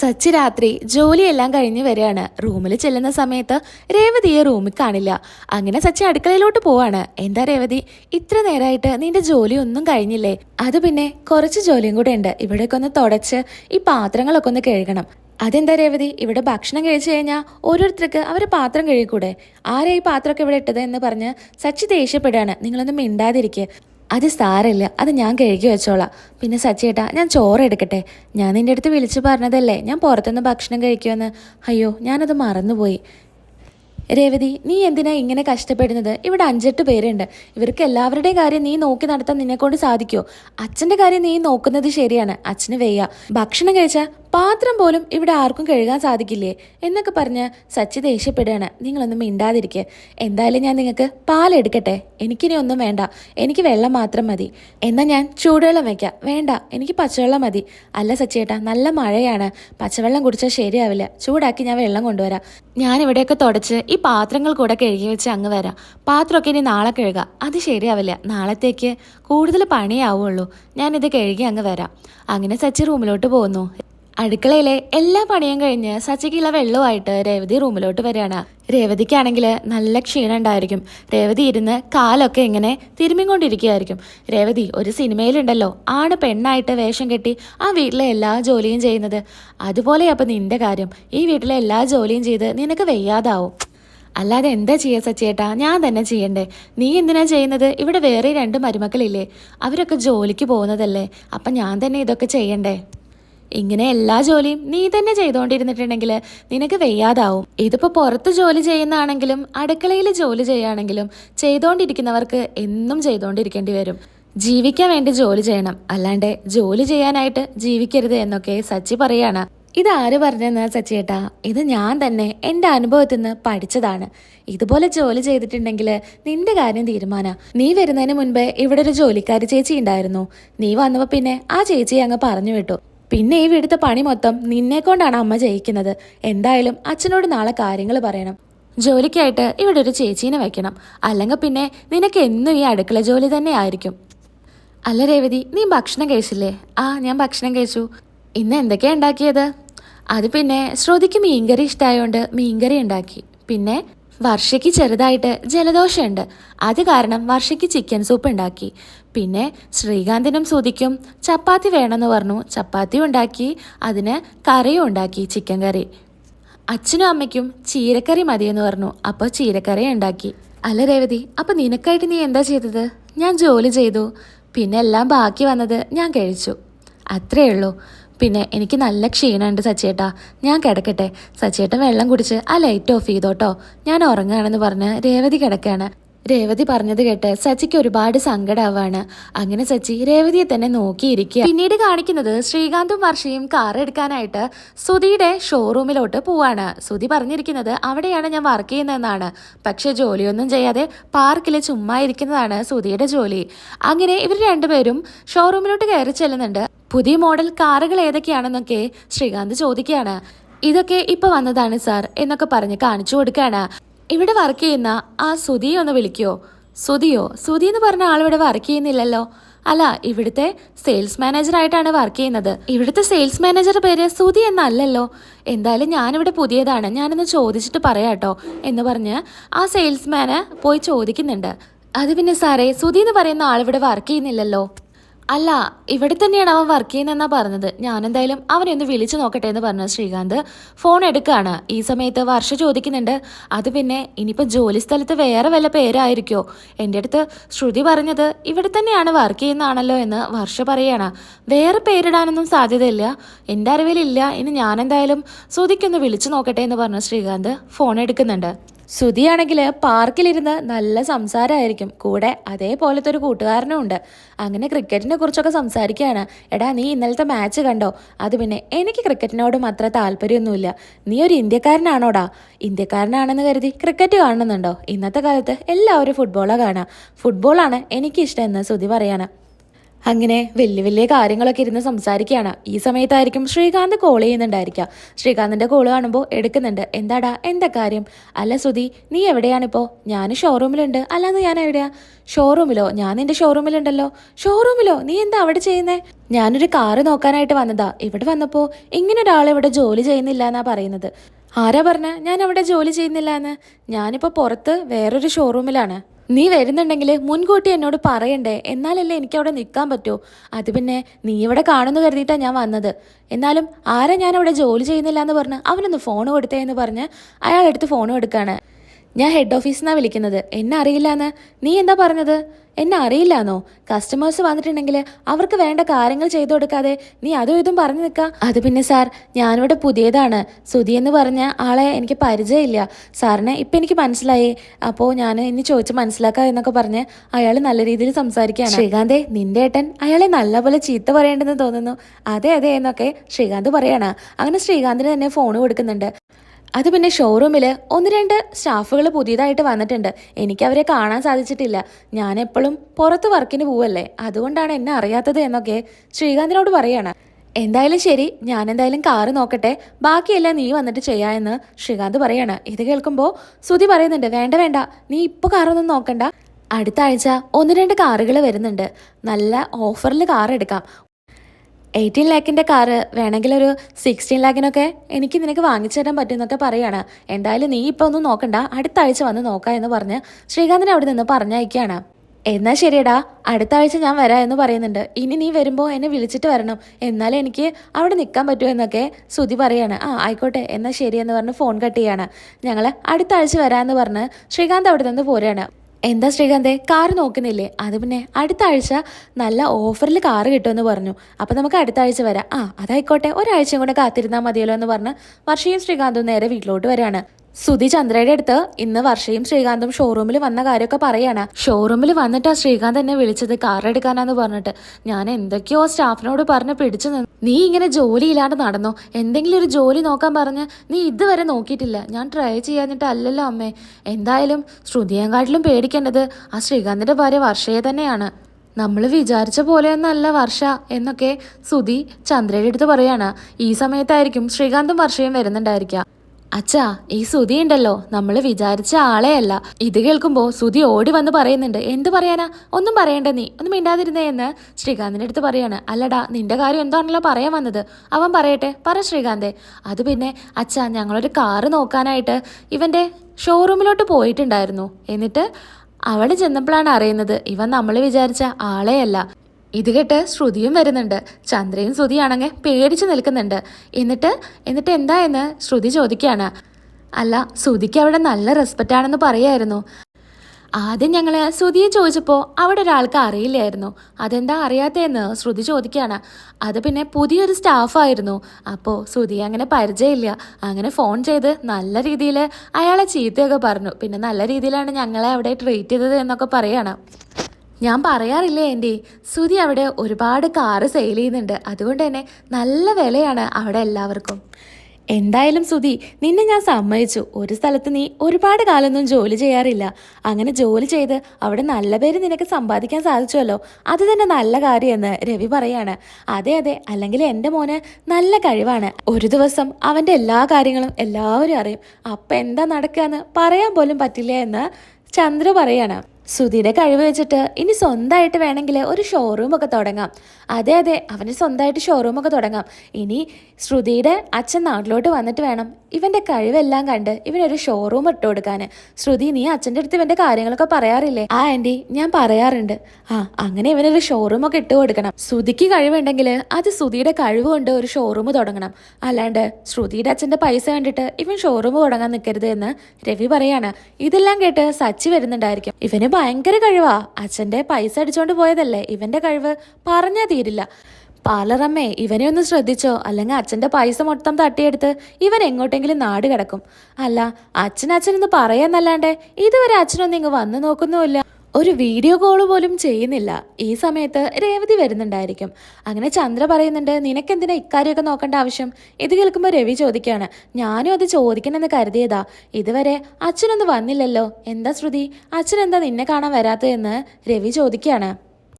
സച്ചി രാത്രി ജോലിയെല്ലാം കഴിഞ്ഞ് വരികയാണ്. റൂമിൽ ചെല്ലുന്ന സമയത്ത് രേവതിയെ റൂമിൽ കാണില്ല. അങ്ങനെ സച്ചി അടുക്കളയിലോട്ട് പോവാണ്. എന്താ രേവതി ഇത്ര നേരമായിട്ട് നിന്റെ ജോലി ഒന്നും കഴിഞ്ഞില്ലേ? അത് പിന്നെ കുറച്ച് ജോലിയും കൂടെ ഉണ്ട്. ഇവിടേക്ക് ഒന്ന് തുടച്ച് ഈ പാത്രങ്ങളൊക്കെ ഒന്ന് കഴുകണം. അതെന്താ രേവതി ഇവിടെ ഭക്ഷണം കഴിച്ചു കഴിഞ്ഞാൽ ഓരോരുത്തർക്ക് അവർ പാത്രം കഴുകിക്കൂടെ? ആരാ ഈ പാത്രമൊക്കെ ഇവിടെ ഇട്ടത് എന്ന് പറഞ്ഞ് സച്ചി ദേഷ്യപ്പെടുകയാണ്. നിങ്ങളൊന്നും മിണ്ടാതിരിക്കുക അത് സാരമില്ല അത് ഞാൻ കഴുകി വെച്ചോളാം. പിന്നെ സച്ചിയേട്ടാ ഞാൻ ചോറ് എടുക്കട്ടെ? ഞാൻ നിന്റെ അടുത്ത് വിളിച്ചു പറഞ്ഞതല്ലേ ഞാൻ പുറത്തുനിന്ന് ഭക്ഷണം കഴിക്കുമെന്ന്. അയ്യോ ഞാനത് മറന്നുപോയി. രേവതി നീ എന്തിനാ ഇങ്ങനെ കഷ്ടപ്പെടുന്നത്? ഇവിടെ അഞ്ചെട്ട് പേരുണ്ട്. ഇവർക്ക് എല്ലാവരുടെയും കാര്യം നീ നോക്കി നടത്താൻ നിന്നെക്കൊണ്ട് സാധിക്കുമോ അച്ഛന്റെ കാര്യം നീ നോക്കുന്നത് ശരിയാണ് അച്ഛന് വയ്യ. ഭക്ഷണം കഴിച്ചാൽ പാത്രം പോലും ഇവിടെ ആർക്കും കഴുകാൻ സാധിക്കില്ലേ? എന്നൊക്കെ പറഞ്ഞ് സച്ചി ദേഷ്യപ്പെടുകയാണ്. നിങ്ങളൊന്നും മിണ്ടാതിരിക്കുക എന്തായാലും ഞാൻ നിങ്ങൾക്ക് പാലെടുക്കട്ടെ എനിക്കിനി ഒന്നും വേണ്ട. എനിക്ക് വെള്ളം മാത്രം മതി. എന്നാൽ ഞാൻ ചൂടുവെള്ളം വയ്ക്കാം. വേണ്ട. എനിക്ക് പച്ചവെള്ളം മതി. അല്ല സച്ചിയേട്ടാ നല്ല മഴയാണ്. പച്ചവെള്ളം കുടിച്ചാൽ ശരിയാവില്ല. ചൂടാക്കി ഞാൻ വെള്ളം കൊണ്ടുവരാം. ഞാൻ ഇവിടെയൊക്കെ തുടച്ച് ഈ പാത്രങ്ങൾ കൂടെ കഴുകി വെച്ച് അങ്ങ് വരാം. പാത്രമൊക്കെ ഇനി നാളെ കഴുകാം. അത് ശരിയാവില്ല. നാളത്തേക്ക് കൂടുതൽ പണിയാവുള്ളൂ. ഞാനിത് കഴുകി അങ്ങ് വരാം. അങ്ങനെ സച്ചി റൂമിലോട്ട് പോകുന്നു. അടുക്കളയിലെ എല്ലാ പണിയും കഴിഞ്ഞ് സച്ചിക്കുള്ള വെള്ളവുമായിട്ട് രേവതി റൂമിലോട്ട് വരികയാണ്. രേവതിക്കാണെങ്കിൽ നല്ല ക്ഷീണം ഉണ്ടായിരിക്കും. രേവതി ഇരുന്ന് കാലൊക്കെ ഇങ്ങനെ തിരുമ്മിക്കൊണ്ടിരിക്കുകയായിരിക്കും. രേവതി ഒരു സിനിമയിലുണ്ടല്ലോ. ആണ് പെണ്ണായിട്ട് വേഷം കെട്ടി ആ വീട്ടിലെ എല്ലാ ജോലിയും ചെയ്യുന്നത്. അതുപോലെ അപ്പം നിന്റെ കാര്യം. ഈ വീട്ടിലെ എല്ലാ ജോലിയും ചെയ്ത് നിനക്ക് വയ്യാതാവും. അല്ലാതെ എന്താ ചെയ്യുക സച്ചേട്ടാ ഞാൻ തന്നെ ചെയ്യണ്ടേ. നീ എന്തിനാ ചെയ്യുന്നത്? ഇവിടെ വേറെ രണ്ട് മരുമക്കളില്ലേ. അവരൊക്കെ ജോലിക്ക് പോകുന്നതല്ലേ. അപ്പം ഞാൻ തന്നെ ഇതൊക്കെ ചെയ്യണ്ടേ? ഇങ്ങനെ എല്ലാ ജോലിയും നീ തന്നെ ചെയ്തുകൊണ്ടിരുന്നിട്ടുണ്ടെങ്കിൽ നിനക്ക് വയ്യാതാവും. ഇതിപ്പോൾ പുറത്ത് ജോലി ചെയ്യുന്നതാണെങ്കിലും അടുക്കളയിൽ ജോലി ചെയ്യുകയാണെങ്കിലും ചെയ്തുകൊണ്ടിരിക്കുന്നവർക്ക് എന്നും ചെയ്തുകൊണ്ടിരിക്കേണ്ടി വരും. ജീവിക്കാൻ വേണ്ടി ജോലി ചെയ്യണം. അല്ലാണ്ട് ജോലി ചെയ്യാനായിട്ട് ജീവിക്കരുത് എന്നൊക്കെ സച്ചി പറയാണ്. ഇത് ആര് പറഞ്ഞെന്ന് സച്ചിയേട്ടാ ഇത് ഞാൻ തന്നെ എന്റെ അനുഭവത്തിൽ നിന്ന് പഠിച്ചതാണ്. ഇതുപോലെ ജോലി ചെയ്തിട്ടുണ്ടെങ്കിൽ നിന്റെ കാര്യം തീരുമാന. നീ വരുന്നതിന് മുൻപേ ഇവിടെ ഒരു ജോലിക്കാരി ചേച്ചി ഉണ്ടായിരുന്നു. നീ വന്നപ്പോൾ പിന്നെ ആ ചേച്ചി അങ്ങ് പറഞ്ഞു വിട്ടു. പിന്നെ ഈ വീടുത്തെ പണി മൊത്തം നിന്നെ കൊണ്ടാണ് അമ്മ ജയിക്കുന്നത് എന്തായാലും അച്ഛനോട് നാളെ കാര്യങ്ങൾ പറയണം. ജോലിക്കായിട്ട് ഇവിടെ ഒരു ചേച്ചീനെ വെക്കണം. അല്ലെങ്കിൽ പിന്നെ നിനക്ക് എന്നും ഈ അടുക്കള ജോലി തന്നെ ആയിരിക്കും. അല്ല രേവതി നീ ഭക്ഷണം കഴിച്ചില്ലേ? ആ ഞാൻ ഭക്ഷണം കഴിച്ചു. ഇന്ന് എന്തൊക്കെയാ ഉണ്ടാക്കിയത്? അത് പിന്നെ ശ്രുതിക്ക് മീൻകറി ഇഷ്ടമായതുകൊണ്ട് മീൻകറി ഉണ്ടാക്കി. പിന്നെ വർഷയ്ക്ക് ചെറുതായിട്ട് ജലദോഷമുണ്ട് അത് കാരണം വർഷയ്ക്ക് ചിക്കൻ സൂപ്പ് ഉണ്ടാക്കി. പിന്നെ ശ്രീകാന്തിനും ശ്രുതിക്കും ചപ്പാത്തി വേണമെന്ന് പറഞ്ഞു. ചപ്പാത്തി ഉണ്ടാക്കി. അതിന് കറിയും ഉണ്ടാക്കി ചിക്കൻ കറി. അച്ഛനും അമ്മയ്ക്കും ചീരക്കറി മതിയെന്ന് പറഞ്ഞു. അപ്പോൾ ചീരക്കറി ഉണ്ടാക്കി. അല്ല രേവതി അപ്പം നിനക്കായിട്ട് നീ എന്താ ചെയ്തത്? ഞാൻ ജോലി ചെയ്തു. പിന്നെ എല്ലാം ബാക്കി വന്നത് ഞാൻ കഴിച്ചു. അത്രേ ഉള്ളൂ. പിന്നെ എനിക്ക് നല്ല ക്ഷീണമുണ്ട് സച്ചേട്ടാ. ഞാൻ കിടക്കട്ടെ. സച്ചേട്ടൻ വെള്ളം കുടിച്ച് ആ ലൈറ്റ് ഓഫ് ചെയ്തോട്ടോ. ഞാൻ ഉറങ്ങുകയാണെന്ന് പറഞ്ഞ് രേവതി കിടക്കുകയാണ്. രേവതി പറഞ്ഞത് കേട്ട് സച്ചിക്ക് ഒരുപാട് സങ്കടാവാണ്. അങ്ങനെ സച്ചി രേവതിയെ തന്നെ നോക്കിയിരിക്കുക പിന്നീട് കാണിക്കുന്നത് ശ്രീകാന്തും വർഷയും കാർ എടുക്കാനായിട്ട് സുധിയുടെ ഷോറൂമിലോട്ട് പോവാണ്. സുധി പറഞ്ഞിരിക്കുന്നത് അവിടെയാണ് ഞാൻ വർക്ക് ചെയ്യുന്നതെന്നാണ്. പക്ഷെ ജോലിയൊന്നും ചെയ്യാതെ പാർക്കിൽ ചുമ്മാ ഇരിക്കുന്നതാണ് സുധിയുടെ ജോലി. അങ്ങനെ ഇവർ രണ്ടുപേരും ഷോറൂമിലോട്ട് കയറി ചെല്ലുന്നുണ്ട്. പുതിയ മോഡൽ കാറുകൾ ഏതൊക്കെയാണെന്നൊക്കെ ശ്രീകാന്ത് ചോദിക്കുകയാണ്. ഇതൊക്കെ ഇപ്പൊ വന്നതാണ് സാർ എന്നൊക്കെ പറഞ്ഞ് കാണിച്ചു കൊടുക്കുകയാണ്. ഇവിടെ വർക്ക് ചെയ്യുന്ന ആ സുധിയെ ഒന്ന് വിളിക്കുവോ സുധിയോ സുധി എന്ന് പറഞ്ഞ ആളിവിടെ വർക്ക് ചെയ്യുന്നില്ലല്ലോ. അല്ല ഇവിടുത്തെ സെയിൽസ് മാനേജർ ആയിട്ടാണ് വർക്ക് ചെയ്യുന്നത്. ഇവിടുത്തെ സെയിൽസ് മാനേജർ പേര് സുധി എന്നല്ലല്ലോ. എന്തായാലും ഞാനിവിടെ പുതിയതാണ്. ഞാനൊന്ന് ചോദിച്ചിട്ട് പറയാട്ടോ എന്ന് പറഞ്ഞ് ആ സെയിൽസ്മാന് പോയി ചോദിക്കുന്നുണ്ട്. അത് പിന്നെ സാറേ സുധി എന്ന് പറയുന്ന ആളിവിടെ വർക്ക് ചെയ്യുന്നില്ലല്ലോ. അല്ല ഇവിടെ തന്നെയാണ് അവൻ വർക്ക് ചെയ്യുന്നതെന്നാ പറഞ്ഞത്. ഞാനെന്തായാലും അവനെ ഒന്ന് വിളിച്ചു നോക്കട്ടെ എന്ന് പറഞ്ഞു ശ്രീകാന്ത്. ഫോൺ എടുക്കുകയാണ് ഈ സമയത്ത് വർഷ ചോദിക്കുന്നുണ്ട്. അത് പിന്നെ ഇനിയിപ്പോൾ ജോലി സ്ഥലത്ത് വേറെ വല്ല പേരായിരിക്കോ? എന്റെ അടുത്ത് ശ്രുതി പറഞ്ഞത് ഇവിടെ തന്നെയാണ് വർക്ക് ചെയ്യുന്നതാണല്ലോ എന്ന് വർഷ പറയാണ്. വേറെ പേരിടാനൊന്നും സാധ്യതയില്ല. എന്റെ അറിവിലില്ല. ഇനി ഞാനെന്തായാലും ശ്രുതിക്കൊന്ന് വിളിച്ചു നോക്കട്ടെ എന്ന് പറഞ്ഞു ശ്രീകാന്ത്. ഫോൺ എടുക്കുന്നുണ്ട്. ശ്രുതിയാണെങ്കിൽ പാർക്കിലിരുന്ന് നല്ല സംസാരമായിരിക്കും കൂടെ അതേപോലത്തെ ഒരു കൂട്ടുകാരനും ഉണ്ട്. അങ്ങനെ ക്രിക്കറ്റിനെ കുറിച്ചൊക്കെ സംസാരിക്കുകയാണ്. എടാ നീ ഇന്നലത്തെ മാച്ച് കണ്ടോ? അത് പിന്നെ എനിക്ക് ക്രിക്കറ്റിനോടും അത്ര താല്പര്യമൊന്നുമില്ല. നീ ഒരു ഇന്ത്യക്കാരനാണോടാ? ഇന്ത്യക്കാരനാണെന്ന് കരുതി ക്രിക്കറ്റ് കാണുന്നുണ്ടോ? ഇന്നത്തെ കാലത്ത് എല്ലാവരും ഫുട്ബോളാണ് ഫുട്ബോളാണ് എനിക്കിഷ്ടം എന്ന് ശ്രുതി പറയാണ്. അങ്ങനെ വലിയ വലിയ കാര്യങ്ങളൊക്കെ ഇരുന്ന് സംസാരിക്കുകയാണ്. ഈ സമയത്തായിരിക്കും ശ്രീകാന്ത് കോൾ ചെയ്യുന്നുണ്ടായിരിക്കുക. ശ്രീകാന്തിന്റെ കോൾ കാണുമ്പോൾ എടുക്കുന്നുണ്ട്. എന്താടാ? എന്താ കാര്യം? അല്ല സുധി നീ എവിടെയാണിപ്പോൾ ഞാൻ ഷോറൂമിലുണ്ട് അല്ലാതെ ഞാൻ എവിടെയാ? ഷോറൂമിലോ ഞാൻ നിന്റെ ഷോറൂമിലുണ്ടല്ലോ ഷോറൂമിലോ നീ എന്താ അവിടെ ചെയ്യുന്നേ? ഞാനൊരു കാറ് നോക്കാനായിട്ട് വന്നതാ. ഇവിടെ വന്നപ്പോൾ ഇങ്ങനെ ഒരാൾ ഇവിടെ ജോലി ചെയ്യുന്നില്ല എന്നാ പറയുന്നത്. ആരാ പറഞ്ഞ? ഞാൻ അവിടെ ജോലി ചെയ്യുന്നില്ല എന്ന് ഞാനിപ്പോൾ പുറത്ത് വേറൊരു ഷോറൂമിലാണ് നീ വരുന്നുണ്ടെങ്കിൽ മുൻകൂട്ടി എന്നോട് പറയണ്ടേ? എന്നാലല്ലേ എനിക്ക് അവിടെ നിൽക്കാൻ പറ്റൂ. അത് പിന്നെ നീ ഇവിടെ കാണുന്നു കരുതിയിട്ടാണ് ഞാൻ വന്നത്. എന്നാലും ആരാ ഞാൻ അവിടെ ജോലി ചെയ്യുന്നില്ല എന്ന് പറഞ്ഞ് അവനൊന്ന് ഫോൺ കൊടുത്തേ എന്ന് പറഞ്ഞ് അയാളെടുത്ത് ഫോൺ കൊടുക്കാണ്. ഞാൻ ഹെഡ് ഓഫീസിൽ നിന്നാണ് വിളിക്കുന്നത്. എന്നെ അറിയില്ല എന്ന് നീ എന്താ പറഞ്ഞത്? എന്നെ അറിയില്ലാന്നോ? കസ്റ്റമേഴ്സ് വന്നിട്ടുണ്ടെങ്കിൽ അവർക്ക് വേണ്ട കാര്യങ്ങൾ ചെയ്തു കൊടുക്കാതെ നീ അതും ഇതും പറഞ്ഞു നിൽക്ക. അത് പിന്നെ സാർ ഞാനിവിടെ പുതിയതാണ്. സുധി എന്ന് പറഞ്ഞ ആളെ എനിക്ക് പരിചയമില്ല. സാറിനെ ഇപ്പം എനിക്ക് മനസ്സിലായി. അപ്പോൾ ഞാൻ ഇനി ചോദിച്ച് മനസ്സിലാക്കാം എന്നൊക്കെ പറഞ്ഞ് അയാൾ നല്ല രീതിയിൽ സംസാരിക്കുകയാണ്. ശ്രീകാന്തേ നിന്റെ ഏട്ടൻ അയാളെ നല്ലപോലെ ചീത്ത പറയേണ്ടെന്ന് തോന്നുന്നു. അതെ അതെ എന്നൊക്കെ ശ്രീകാന്ത് പറയാണ്. അങ്ങനെ ശ്രീകാന്തിന് തന്നെ ഫോൺ കൊടുക്കുന്നുണ്ട്. അത് പിന്നെ ഷോറൂമിൽ ഒന്ന് രണ്ട് സ്റ്റാഫുകൾ പുതിയതായിട്ട് വന്നിട്ടുണ്ട്. എനിക്ക് അവരെ കാണാൻ സാധിച്ചിട്ടില്ല. ഞാൻ എപ്പോഴും പുറത്ത് വർക്കിന് പോവല്ലേ? അതുകൊണ്ടാണ് എന്നെ അറിയാത്തത് എന്നൊക്കെ ശ്രീകാന്തിനോട് പറയാണ്. എന്തായാലും ശരി ഞാൻ എന്തായാലും കാറ് നോക്കട്ടെ. ബാക്കിയെല്ലാം നീ വന്നിട്ട് ചെയ്യാമെന്ന് ശ്രീകാന്ത് പറയാണ്. ഇത് കേൾക്കുമ്പോൾ ശ്രുതി പറയുന്നുണ്ട് വേണ്ട വേണ്ട. നീ ഇപ്പോൾ കാറൊന്നും നോക്കണ്ട. അടുത്ത ആഴ്ച ഒന്ന് രണ്ട് കാറുകൾ വരുന്നുണ്ട്. നല്ല ഓഫറിൽ കാർ എടുക്കാം. എയ്റ്റീൻ ലാക്കിന്റെ കാറ് വേണമെങ്കിൽ ഒരു സിക്സ്റ്റീൻ ലാക്കിനൊക്കെ എനിക്ക് നിനക്ക് വാങ്ങിച്ചു തരാൻ പറ്റുമെന്നൊക്കെ പറയാണ്. എന്തായാലും നീ ഇപ്പോൾ ഒന്നും നോക്കണ്ട. അടുത്ത ആഴ്ച വന്ന് നോക്കാം എന്ന് പറഞ്ഞ് ശ്രീകാന്തിനെ അവിടെ നിന്ന് പറഞ്ഞയക്കുകയാണ്. എന്നാൽ ശരിയടാ അടുത്ത ആഴ്ച ഞാൻ വരാം എന്ന് പറയുന്നുണ്ട്. ഇനി നീ വരുമ്പോൾ എന്നെ വിളിച്ചിട്ട് വരണം. എന്നാലേ എനിക്ക് അവിടെ നിൽക്കാൻ പറ്റുമോ എന്നൊക്കെ ശ്രുതി പറയാണ്. ആ ആയിക്കോട്ടെ എന്നാൽ ശരി എന്ന് പറഞ്ഞ് ഫോൺ കട്ട് ചെയ്യാണ്. ഞങ്ങൾ അടുത്ത ആഴ്ച വരാമെന്ന് പറഞ്ഞ് ശ്രീകാന്ത് അവിടെ നിന്ന് പോരുകയാണ് എന്താ ശ്രീകാന്തേ? കാർ നോക്കുന്നില്ലേ? അത് പിന്നെ അടുത്ത ആഴ്ച നല്ല ഓഫറിൽ കാറ് കിട്ടുമെന്ന് പറഞ്ഞു. അപ്പം നമുക്ക് അടുത്ത ആഴ്ച വരാം. ആ അതായിക്കോട്ടെ. ഒരാഴ്ചയും കൂടെ കാത്തിരുന്നാൽ മതിയല്ലോ എന്ന് പറഞ്ഞ് വർഷയും ശ്രീകാന്തും നേരെ വീട്ടിലോട്ട് വരാണ്. സുധി ചന്ദ്രയുടെ അടുത്ത് ഇന്ന് വർഷയും ശ്രീകാന്തും ഷോറൂമിൽ വന്ന കാര്യമൊക്കെ പറയാണ്. ഷോറൂമിൽ വന്നിട്ടാ ശ്രീകാന്ത് എന്നെ വിളിച്ചത് കാർ എടുക്കാനാന്ന് പറഞ്ഞിട്ട്. ഞാൻ എന്തൊക്കെയോ സ്റ്റാഫിനോട് പറഞ്ഞ് പിടിച്ചു നിന്ന്. നീ ഇങ്ങനെ ജോലി ഇല്ലാണ്ട് നടന്നോ? എന്തെങ്കിലും ഒരു ജോലി നോക്കാൻ പറഞ്ഞ് നീ ഇതുവരെ നോക്കിയിട്ടില്ല. ഞാൻ ട്രൈ ചെയ്യാഞ്ഞിട്ട് അല്ലല്ലോ അമ്മേ. എന്തായാലും ശ്രുതിയെങ്കാട്ടിലും പേടിക്കേണ്ടത് ആ ശ്രീകാന്തിന്റെ ഭാര്യ വർഷയെ തന്നെയാണ്. നമ്മൾ വിചാരിച്ച പോലെയൊന്നല്ല വർഷ എന്നൊക്കെ സുധി ചന്ദ്രയുടെ അടുത്ത് പറയാണ്. ഈ സമയത്തായിരിക്കും ശ്രീകാന്തും വർഷയും വരുന്നുണ്ടായിരിക്കാം അച്ഛാ ഈ സുധി ഉണ്ടല്ലോ. നമ്മൾ വിചാരിച്ച ആളെയല്ല ഇത് കേൾക്കുമ്പോൾ സുധി ഓടി വന്ന് പറയുന്നുണ്ട്. എന്ത് പറയാനാ? ഒന്നും പറയണ്ട നീ. ഒന്നും മിണ്ടാതിരുന്നേ എന്ന്. ശ്രീകാന്തിന്റെ അടുത്ത് പറയാണ്. അല്ലടാ നിന്റെ കാര്യം എന്താണല്ലോ പറയാൻ വന്നത്? അവൻ പറയട്ടെ. പറ ശ്രീകാന്തേ. അത് പിന്നെ അച്ഛാ ഞങ്ങളൊരു കാറ് നോക്കാനായിട്ട് ഇവന്റെ ഷോറൂമിലോട്ട് പോയിട്ടുണ്ടായിരുന്നു. എന്നിട്ട് അവിടെ ചെന്നപ്പോഴാണ് അറിയുന്നത് ഇവൻ നമ്മൾ വിചാരിച്ച ആളെയല്ല ഇത് കേട്ട് ശ്രുതിയും വരുന്നുണ്ട്. ചന്ദ്രയും ശ്രുതിയാണെങ്കിൽ പേടിച്ച് നിൽക്കുന്നുണ്ട്. എന്നിട്ട് എന്നിട്ട് എന്താ എന്ന് ശ്രുതി ചോദിക്കുകയാണ്. അല്ല ശ്രുതിക്ക് അവിടെ നല്ല റെസ്പെക്റ്റ് ആണെന്ന് പറയായിരുന്നു. ആദ്യം ഞങ്ങൾ ശ്രുതിയെ ചോദിച്ചപ്പോൾ അവിടെ ഒരാൾക്ക് അറിയില്ലായിരുന്നു. അതെന്താ അറിയാത്തതെന്ന് ശ്രുതി ചോദിക്കുകയാണ്. അത് പിന്നെ പുതിയൊരു സ്റ്റാഫായിരുന്നു അപ്പോൾ ശ്രുതി അങ്ങനെ പരിചയമില്ല. അങ്ങനെ ഫോൺ ചെയ്ത് നല്ല രീതിയിൽ അയാളെ ചീത്തയൊക്കെ പറഞ്ഞു. പിന്നെ നല്ല രീതിയിലാണ് ഞങ്ങളെ അവിടെ ട്രീറ്റ് ചെയ്തത് എന്നൊക്കെ പറയാണ്. ഞാൻ പറയാറില്ലേ എന്റെ സുധി അവിടെ ഒരുപാട് കാറ് സെയിൽ ചെയ്യുന്നുണ്ട്. അതുകൊണ്ട് തന്നെ നല്ല വിലയാണ് അവിടെ എല്ലാവർക്കും. എന്തായാലും സുധി നിന്നെ ഞാൻ സമ്മതിച്ചു. ഒരു സ്ഥലത്ത് നീ ഒരുപാട് കാലമൊന്നും ജോലി ചെയ്യാറില്ല. അങ്ങനെ ജോലി ചെയ്ത് അവിടെ നല്ല പേര് നിനക്ക് സമ്പാദിക്കാൻ സാധിച്ചുവല്ലോ. അത് തന്നെ നല്ല കാര്യമെന്ന് രവി പറയാണ്. അതെ അതെ അല്ലെങ്കിൽ എന്റെ മോന് നല്ല കഴിവാണ്. ഒരു ദിവസം അവന്റെ എല്ലാ കാര്യങ്ങളും എല്ലാവരും അറിയും. അപ്പം എന്താ നടക്കുക എന്ന് പറയാൻ പോലും പറ്റില്ല എന്ന് ചന്ദ്ര പറയാണ്. സുധിയുടെ കഴിവ് വെച്ചിട്ട് ഇനി സ്വന്തമായിട്ട് വേണമെങ്കിൽ ഒരു ഷോറൂം ഒക്കെ തുടങ്ങാം. അതെ അതെ അവന് സ്വന്തമായിട്ട് ഷോറൂം ഒക്കെ തുടങ്ങാം. ഇനി ശ്രുതിയുടെ അച്ഛൻ നാട്ടിലോട്ട് വന്നിട്ട് വേണം. ഇവന്റെ കഴിവെല്ലാം കണ്ട് ഇവനൊരു ഷോറൂം ഇട്ട് കൊടുക്കാൻ ശ്രുതി നീ അച്ഛന്റെ അടുത്ത് ഇവന്റെ കാര്യങ്ങളൊക്കെ പറയാറില്ലേ? ആ ആന്റി ഞാൻ പറയാറുണ്ട്. ആ അങ്ങനെ ഇവനൊരു ഷോറൂം ഒക്കെ ഇട്ട് കൊടുക്കണം. ശ്രുതിക്ക് കഴിവുണ്ടെങ്കിൽ അത് ശ്രുതിയുടെ കഴിവ് കൊണ്ട് ഒരു ഷോറൂം തുടങ്ങണം. അല്ലാണ്ട് ശ്രുതിയുടെ അച്ഛന്റെ പൈസ കണ്ടിട്ട് ഇവൻ ഷോറൂം തുടങ്ങാൻ നിൽക്കരുത് എന്ന് രവി പറയാണ്. ഇതെല്ലാം കേട്ട് സച്ചി വരുന്നുണ്ടായിരിക്കും. ഇവന് ഭയങ്കര കഴിവാ. അച്ഛന്റെ പൈസ അടിച്ചോണ്ട് പോയതല്ലേ? ഇവന്റെ കഴിവ് പറഞ്ഞാ തീരില്ല. പാലറമ്മേ ഇവനെ ഒന്ന് ശ്രദ്ധിച്ചോ? അല്ലെങ്കിൽ അച്ഛന്റെ പൈസ മൊത്തം തട്ടിയെടുത്ത് ഇവൻ എങ്ങോട്ടെങ്കിലും നാട് കിടക്കും. അല്ല അച്ഛൻ അച്ഛനെന്ന് പറയാന്നല്ലാണ്ട് ഇതുവരെ അച്ഛനൊന്നും ഇങ്ങ് വന്നു നോക്കുന്നുമില്ല. ഒരു വീഡിയോ കോൾ പോലും ചെയ്യുന്നില്ല. ഈ സമയത്ത് രേവതി വരുന്നുണ്ടായിരിക്കും. അങ്ങനെ ചന്ദ്ര പറയുന്നുണ്ട് നിനക്കെന്തിനാ ഇക്കാര്യമൊക്കെ നോക്കേണ്ട ആവശ്യം? ഇത് കേൾക്കുമ്പോൾ രവി ചോദിക്കുകയാണ് ഞാനും അത് ചോദിക്കണമെന്ന് കരുതിയതാ. ഇതുവരെ അച്ഛനൊന്നും വന്നില്ലല്ലോ. എന്താ ശ്രുതി? അച്ഛൻ എന്താ നിന്നെ കാണാൻ വരാത്തതെന്ന്? രവി ചോദിക്കുകയാണ്.